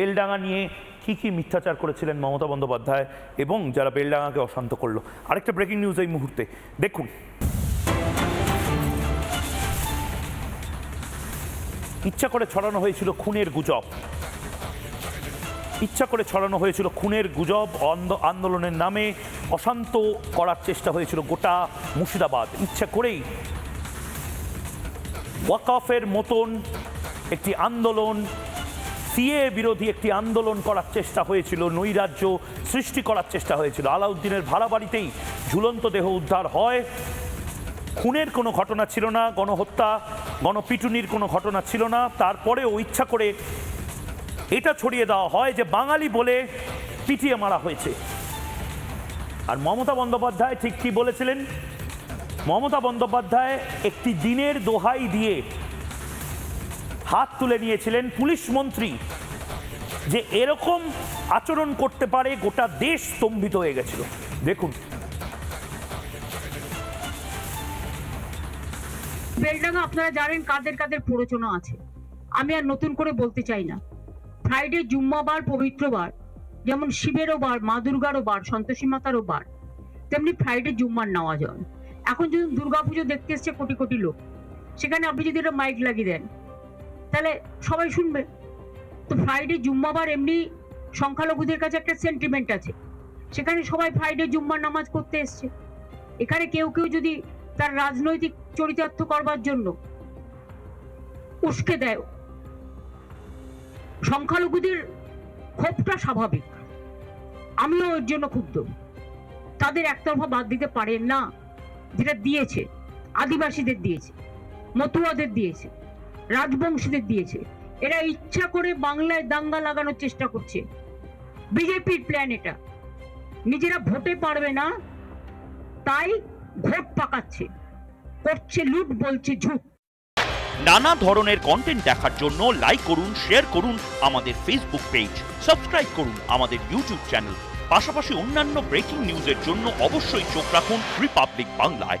বেলডাঙ্গা নিয়ে কি কি মিথ্যাচার করেছিলেন মমতা বন্দ্যোপাধ্যায় এবং যারা বেলডাঙ্গাকে অশান্ত করল? আরেকটা ব্রেকিং নিউজ এই মুহূর্তে। দেখুন। ইচ্ছা করে ছড়ানো হয়েছিল খুনের গুজব। ইচ্ছা করে ছড়ানো হয়েছিল খুনের গুজব আন্দোলনের নামে অশান্ত করার চেষ্টা হয়েছিল গোটা মুর্শিদাবাদ। ইচ্ছা করেই ওয়াকফের মতন একটি আন্দোলন সিএ বিরোধী একটি আন্দোলন করার চেষ্টা হয়েছিল, নৈরাজ্য সৃষ্টি করার চেষ্টা হয়েছিল। আলাউদ্দিনের ভাড়া বাড়িতেই ঝুলন্ত দেহ উদ্ধার হয়। খুনের কোনো ঘটনা ছিল না, গণহত্যা, গণপিটুনির কোনো ঘটনা ছিল না। তারপরেও ইচ্ছা করে এটা ছড়িয়ে দেওয়া হয় যে বাঙালি বলে পিটিয়ে মারা হয়েছে। আর মমতা বন্দ্যোপাধ্যায় ঠিক কি বলেছিলেন? মমতা বন্দ্যোপাধ্যায় একটি দিনের দোহাই দিয়ে হাত তুলে নিয়েছিলেন পুলিশ মন্ত্রী যে এরকম আচরণ করতে পারে, গোটা দেশ স্তম্ভিত হয়ে গেছিল। দেখুন। বেলডাঙ্গা, আপনারা জানেন কাদের কাদের প্ররোচনা আছে। আমি আর নতুন করে বলতে চাই না। ফ্রাইডে জুম্মাবার পবিত্রবার যেমন শিবেরও বার, মা দুর্গারও বার, সন্তোষী মাতারও বার, তেমনি ফ্রাইডে জুম্মার নেওয়া যায় এখন যদি দুর্গাপুজো দেখতে এসছে কোটি কোটি লোক, সেখানে আপনি যদি একটা মাইক লাগিয়ে দেন তাহলে সবাই শুনবে। তো ফ্রাইডে জুম্মাবার এমনি সংখ্যালঘুদের কাছে একটা সেন্টিমেন্ট আছে। সেখানে সবাই ফ্রাইডে জুম্মার নামাজ করতে এসছে। এখানে কেউ কেউ যদি তার রাজনৈতিক চরিতার্থ করবার জন্য উস্কে দেয়, সংখ্যালঘুদের ক্ষোভটা স্বাভাবিক। আমিও ওর জন্য ক্ষুব্ধ। তাদের একতরফা বাদ দিতে পারেন না, যেটা দিয়েছে, আদিবাসীদের দিয়েছে, মতুয়াদের দিয়েছে। রাজবংশীদের দিয়েছে। এরা ইচ্ছা করে বাংলায় দাঙ্গা লাগানোর চেষ্টা করছে। বিজেপির প্ল্যান এটা। নিজেরা ভোটে পারবে না, তাই ভোট পাকাচ্ছে। করছে লুট, বলছে ঝুট। নানা ধরনের কন্টেন্ট দেখার জন্য লাইক করুন শেয়ার করুন আমাদের ফেসবুক পেজ সাবস্ক্রাইব করুন আমাদের ইউটিউব চ্যানেল পাশাপাশি অন্যান্য ব্রেকিং নিউজের জন্য অবশ্যই চোখ রাখুন রিপাবলিক বাংলায়